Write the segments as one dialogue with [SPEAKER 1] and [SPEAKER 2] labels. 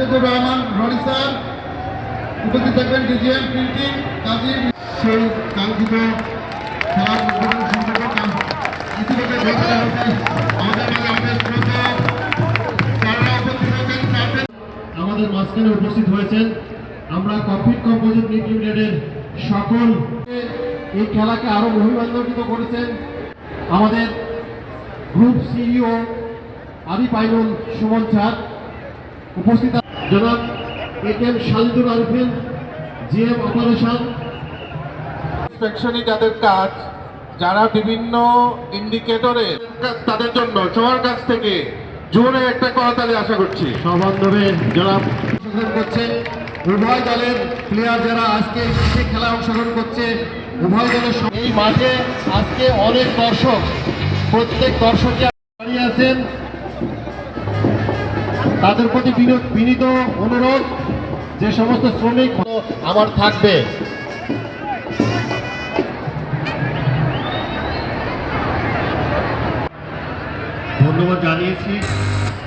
[SPEAKER 1] Sajedur Rahman, Roni sir. উপস্থিত থাকবেন DGM printing কাজী, সেই কাঙ্ক্ষিত খেলার সম্পর্কে আমাদের
[SPEAKER 2] মাঝখানে উপস্থিত হয়েছেন। আমরা কমপ্লিট কম্পোজিট নিট লিমিটেডের সকল এই খেলাকে আরও মহিমান্বিত করেছেন আমাদের গ্রুপ সিইও আদি পাইনুল সুমন স্যার। উপস্থিত জনাব M Shalidul Arifin GM operation.
[SPEAKER 3] ইন্সপেকশনই যাদের কাজ যারা বিভিন্ন ইন্ডিকেটরে তাদের জন্য সবার কাছ থেকে জোরে একটা করতালি আশা করছি।
[SPEAKER 2] সবান্ধবে জনাব অংশগ্রহণ করছে। উভয় দলের প্লেয়ার যারা আজকে এই খেলা অংশগ্রহণ করছে উভয় দলের এই মাঠে আজকে অনেক দর্শক প্রত্যেক দর্শককে দাঁড়িয়ে আছেন। তাদের প্রতি বিনো- বিনীত অনুরোধ, যে সমস্ত শ্রমিক আমার থাকবে। ধন্যবাদ জানিয়েছি।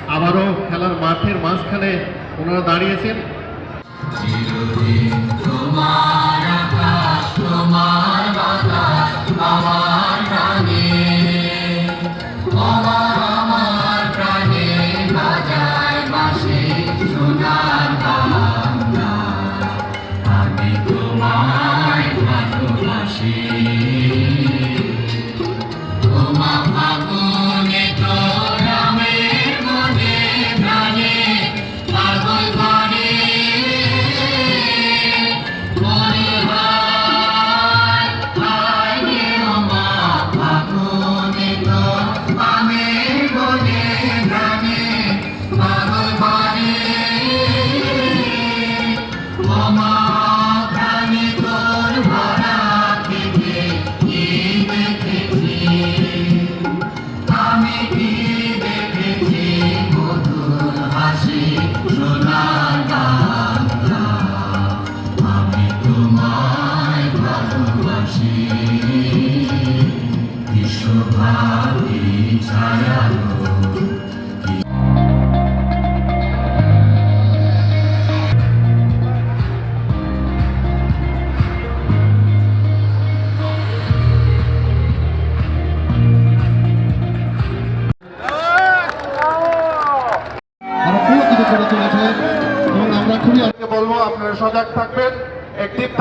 [SPEAKER 2] আবারও খেলার মাঠের মাঝখানে ওনারা দাঁড়িয়েছেন।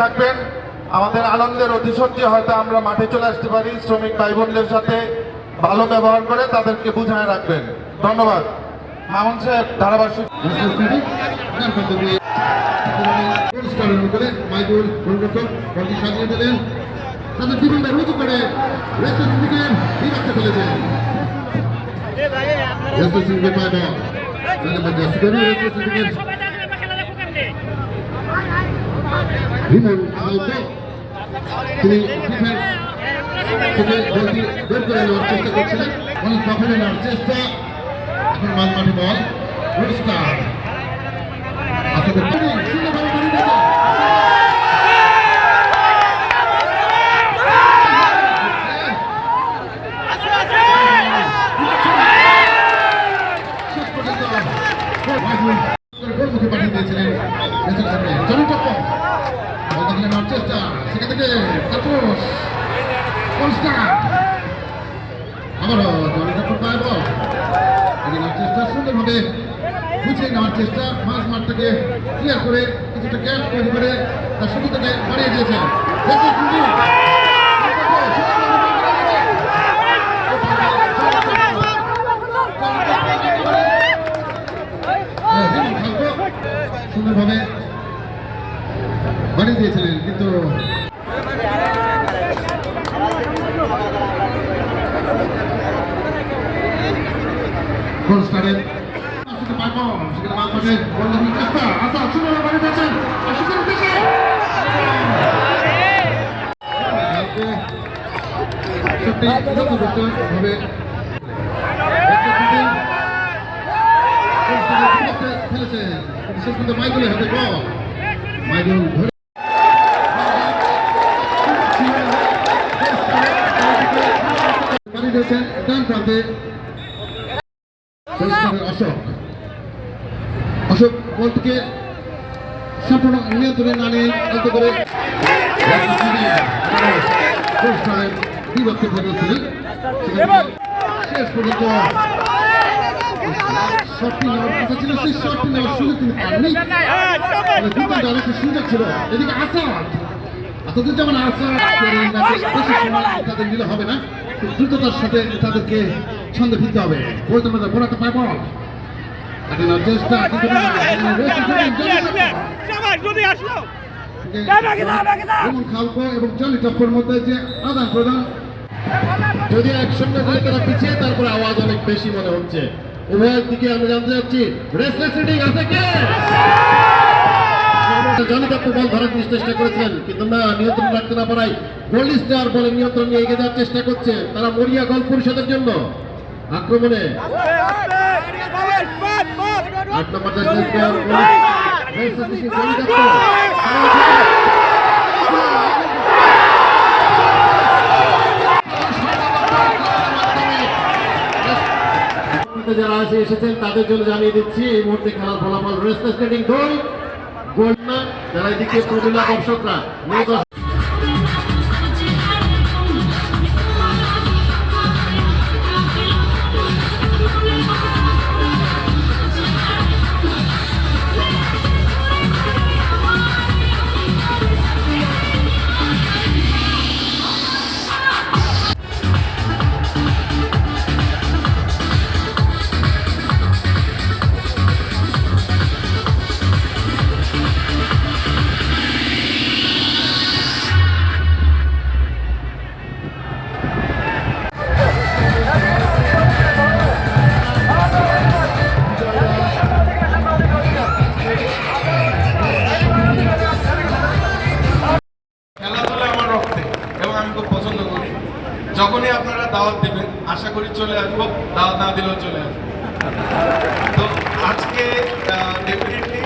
[SPEAKER 3] থাকবেন। আমাদের আনন্দের অতিশয্যে হয়তো আমরা মাঠে চলে আসতে পারি। শ্রমিক ভাই বোনদের সাথে ভালো ব্যবহার করে তাদেরকে বুঝায় রাখবেন। ধন্যবাদ। মামুন সাহেব
[SPEAKER 1] সিংকে রিমন আলতো তিনি ফিফার থেকে বলটি বের করে নেওয়ার চেষ্টা করছিলেন। অনেক দখলে নেওয়ার চেষ্টা, এখন মাঝ মাঠে বল পুরস্কার আসাদের পানি সুন্দরভাবে মারি দিয়েছে শেষ পর্যন্ত মাইদুল গোলমুখে পাঠিয়ে দিয়েছিলেন রেসের সামনে জনি টপ্পর বল দখলে নেওয়ার চেষ্টা সেখান থেকে কাপুস পুরস্কার আবারও জনি টপ্পর পায় বল এগিয়ে নেওয়ার চেষ্টা সুন্দরভাবে গুছিয়ে নেওয়ার চেষ্টা মাঝ মাঠটাকে ক্লিয়ার করে কিছুটা গ্যাপ তৈরি করে তার সুবিধাকে বাড়িয়ে দিয়েছেন সুন্দরভাবে বাড়িয়ে দিয়েছিলেন, কিন্তু গোল স্টারের সেখানে মাঠ মাঠে গোল দেখানোর চেষ্টা আশা সুন্দর বাড়িয়ে দিয়েছেন আশিকের উদ্দেশ্যে সত্যি ভাবে ফেলেছে শেষ পর্যন্ত মাইদুলের হাতে বল মাইদুল ধরে পানি দিয়েছেন ডান প্রান্তে অশোক অশোক বলটিকে সম্পূর্ণ নিয়ন্ত্রণে না নিয়ে অন্ত করে বিভক্ত সেখানে শেষ পর্যন্ত শটটি নেওয়ার কথা ছিল, সেই শটটি নেওয়ার সুযোগ তিনি পাননি দুর্দান্ত আরেকটি সুযোগ ছিল। তাদের দিলে হবে না। দ্রুততার সাথে তাদেরকে ছন্দে ফিরতে হবে। বলতে পারে বড় একটা চেষ্টা এবং টপ্পর মধ্যে যে আদান প্রদান
[SPEAKER 2] যদি এক শূন্য করে তারা পিছিয়ে তারপরে আওয়াজ অনেক বেশি মনে হচ্ছে। উভয়ের দিকে আমরা জানতে চাচ্ছি আছে কে? জনি কাপ্পু বল ধরার চেষ্টা করেছেন কিন্তু না নিয়ন্ত্রণ রাখতে না পারাই গোল্ডি স্টার বলে নিয়ন্ত্রণ নিয়ে এগিয়ে যাওয়ার চেষ্টা করছে তারা মরিয়া গল পরিষদের জন্য। আক্রমণে। যারা আসে এসেছেন, তাদের জন্য জানিয়ে দিচ্ছি, এই মুহূর্তে খেলার ফলাফল রেসলেস রেডিং দুই গোল না, যারা এদিকে প্রবীণা দর্শকরা
[SPEAKER 4] ডেফিনেটলি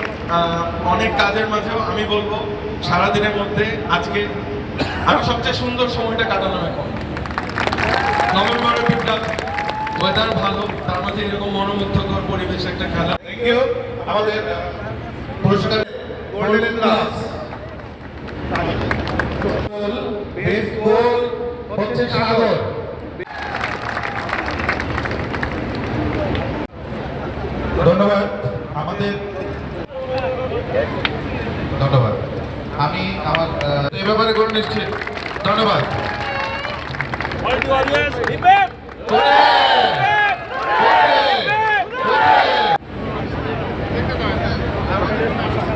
[SPEAKER 4] অনেক কাজের মাঝেও আমি বলব, সারাদিনের মধ্যে আজকে আমি সবচেয়ে সুন্দর সময়টা কাটালাম এখন। নভেম্বরের দিকটা ওয়েদার ভালো, তার মাঝে এরকম মনোমুগ্ধকর পরিবেশ একটা খেলা।
[SPEAKER 3] থ্যাংক ইউ আমাদের পুরস্কার গোল্ডেন গোল হচ্ছে সাগর ধন্যবাদ আমাদের ধন্যবাদ আমি আমার আহ, এ ব্যাপারে কোনো নিশ্চিত ধন্যবাদ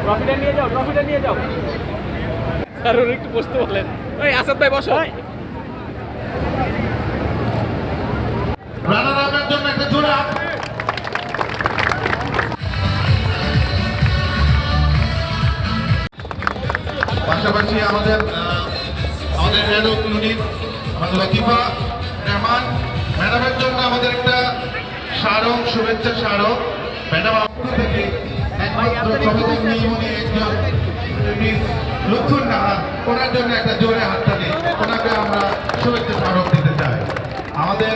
[SPEAKER 5] ট্রফিটা নিয়ে যাও ট্রফিটা নিয়ে যাও। কারণ একটু বসতে বলেন। ওই আসাদ ভাই বসো।
[SPEAKER 3] আপের জন্য একটা পাশাপাশি আমাদের আমাদের রেডো ইউনিট আমাদের লতিফা আমাদের একটা স্মারক, শুভেচ্ছা স্মারক। ম্যাডাম থেকে একমাত্র একজন ওনার জন্য একটা জোরে হাতটা নেই ওনাকে আমরা শুভেচ্ছা স্মারক দিতে চাই। আমাদের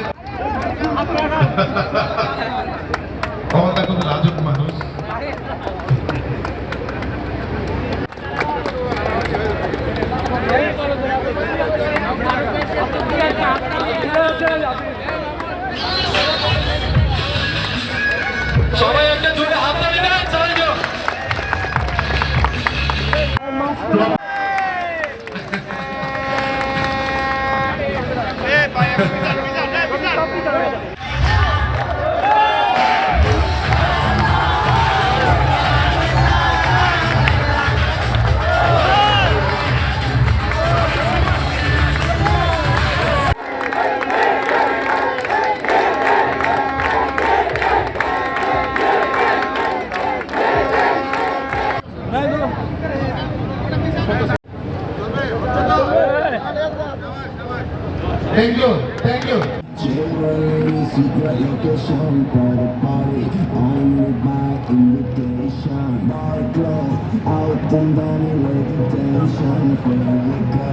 [SPEAKER 4] Thank you, thank you. location for
[SPEAKER 3] the party Only by
[SPEAKER 6] invitation Bar out and the